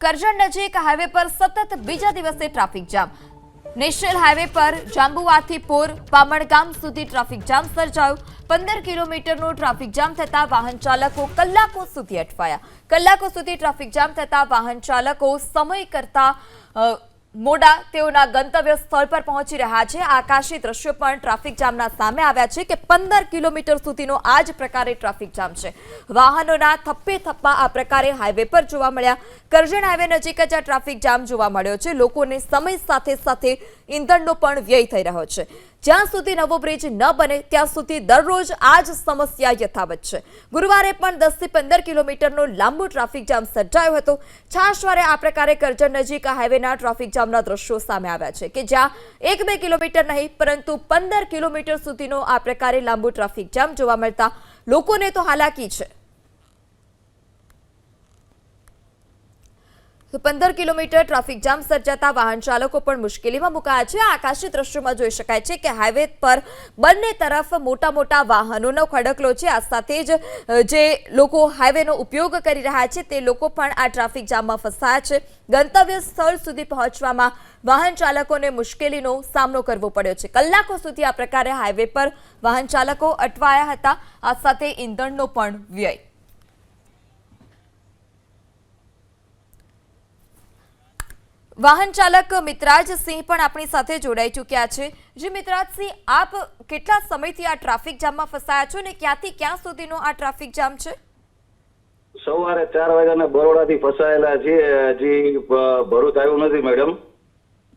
કરજણ નજીક હાઈવે પર સતત બીજા દિવસે ટ્રાફિક જામ નેશનલ હાઈવે પર જાંબુવાથી પોર પામણગામ સુધી ટ્રાફિક જામ સર્જાયો. પંદર કિલોમીટરનો ટ્રાફિક જામ થતાં વાહન ચાલકો કલાકો સુધી અટવાયા. કલાકો સુધી ટ્રાફિક જામ થતાં વાહન ચાલકો સમય કરતા મોડા તેઓના ગંતવ્ય સ્થળ પર પહોંચી રહ્યા છે. આકાશી દ્રશ્યો પણ ટ્રાફિક જામના સામે આવ્યા છે કે પંદર કિલોમીટર સુધીનો આ જ પ્રકારે ટ્રાફિક જામ છે. વાહનોના થપ્પે થપ્પા આ પ્રકારે હાઈવે પર જોવા મળ્યા. કરજણ હાઈવે નજીક જ આ ટ્રાફિક જામ જોવા મળ્યો છે. લોકોને સમય સાથે સાથે ઈંધણનો પણ વ્યય થઈ રહ્યો છે. જ્યાં સુધી નવો બ્રિજ ન બને, ત્યાં સુધી દરરોજ આ જ સમસ્યા યથાવત છે. ગુરુવારે પણ દસથી પંદર કિલોમીટરનો લાંબો ટ્રાફિક જામ સર્જાયો હતો. છાશવારે આ પ્રકારે કરજણ નજીક આ હાઈવેના ટ્રાફિક જામના દ્રશ્યો સામે આવ્યા છે કે જ્યાં એક બે કિલોમીટર નહીં, પરંતુ પંદર કિલોમીટર સુધીનો આ પ્રકારે લાંબો ટ્રાફિક જામ જોવા મળતા લોકોને તો હાલાકી છે. તો પંદર કિલોમીટર ટ્રાફિક જામ સર્જાતા વાહન ચાલકો પણ મુશ્કેલીમાં મુકાયા છે. આકાશી દ્રશ્યોમાં જોઈ શકાય છે કે હાઈવે પર બંને તરફ મોટા મોટા વાહનોનો ખડકલો છે. આ સાથે જ જે લોકો હાઈવેનો ઉપયોગ કરી રહ્યા છે તે લોકો પણ આ ટ્રાફિક જામમાં ફસાયા છે. ગંતવ્ય સ્થળ સુધી પહોંચવામાં વાહન ચાલકોને મુશ્કેલીનો સામનો કરવો પડ્યો છે. કલાકો સુધી આ પ્રકારે હાઈવે પર વાહન ચાલકો અટવાયા હતા. આ સાથે ઈંધણનો પણ વ્યય વાહન ચાલક મિત્રાજ સિંહ પણ આપણી સાથે જોડાઈ ચૂક્યા છે. જે મિત્રાજ સિંહ આપ કેટલા સમયથી આ ટ્રાફિક જામમાં ફસાયા છો ને ક્યાંથી ક્યાં સુધીનો આ ટ્રાફિક જામ છે? સવારે ચાર વાગ્યાના બરોડાથી ફસાયેલા છીએ. હજી ભરૂચ આવ્યું નથી મેડમ.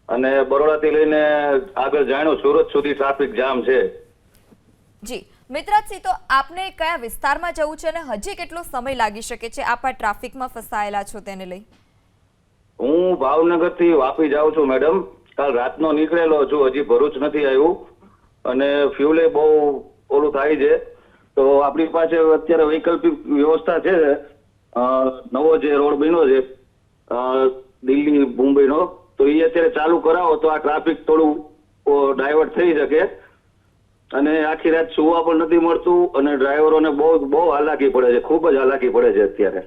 અને બરોડાથી લઈને આગળ જાણ્યું સુરત સુધી ટ્રાફિક જામ છે. જી મિત્રાજ સિંહ તો આપને કયા વિસ્તારમાં જવું છે અને હજી કેટલો સમય લાગી શકે છે આપ આ ટ્રાફિકમાં ફસાયેલા છો તેને લઈ? હું ભાવનગરથી વાપી જાઉં છું, મેડમ. કાલ રાતનો નીકળેલો છું. હજી ભરૂચ નથી આવ્યું. અને ફ્યુલે બહુ ઓલું થાય છે. તો આપણી પાસે અત્યારે વૈકલ્પિક વ્યવસ્થા છે. નવો જે રોડ બન્યો છે દિલ્હી, મુંબઈનો, તો એ અત્યારે ચાલુ કરાવો તો આ ટ્રાફિક થોડું ડાયવર્ટ થઈ શકે. અને આખી રાત સુવા પણ નથી મળતું અને ડ્રાઈવરોને બહુ બહુ હાલાકી પડે છે. ખૂબ જ હાલાકી પડે છે અત્યારે.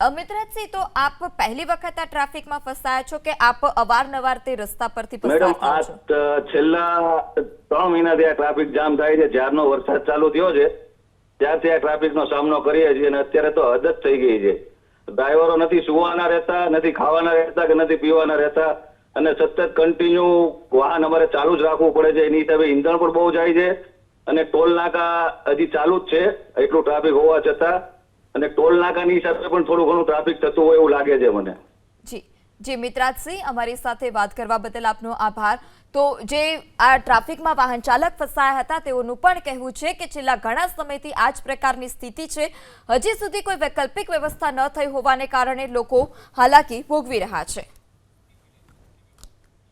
જી અ, મિત્રાજ સિંહ તો આપ પહેલી વખત આ ટ્રાફિકમાં ફસાયા છો કે આપ અવારનવાર તે રસ્તા પરથી પસાર મેડમ આ છેલ્લા ત્રણ મહિનાથી આ ટ્રાફિક જામ થાય છે. જ્યારનો વરસાદ ચાલુ થયો છે ત્યારથી આ ટ્રાફિકનો સામનો કરીએ છીએ અને અત્યારે તો હદ જ થઈ ગઈ છે. ડ્રાઈવરો નથી સુવાના રહેતા નથી ખાવાના રહેતા કે નથી પીવાના રહેતા અને સતત કન્ટિન્યુ વાહન અમારે ચાલુ જ રાખવું પડે છે. એની હિસાબે ઈંધણ પણ બહુ જાય છે અને ટોલ નાકા હજી ચાલુ જ છે એટલું ટ્રાફિક હોવા છતાં અને ટોલ નાકાની સાથે પણ થોડું ઘણું ટ્રાફિક થતું હોય એવું લાગે છે મને. જી જી, મિત્રાજસિંહ, અમારી સાથે વાત કરવા બદલ આપનો આભાર. તો જે આ ટ્રાફિકમાં વાહન ચાલક ફસાયા હતા, તેઓનું પણ કહેવું છે કે છેલ્લા ઘણા સમયથી આ જ પ્રકારની સ્થિતિ છે. હજી સુધી કોઈ વૈકલ્પિક વ્યવસ્થા ન થઈ હોવાને કારણે લોકો હાલાકી ભોગવી રહ્યા છે.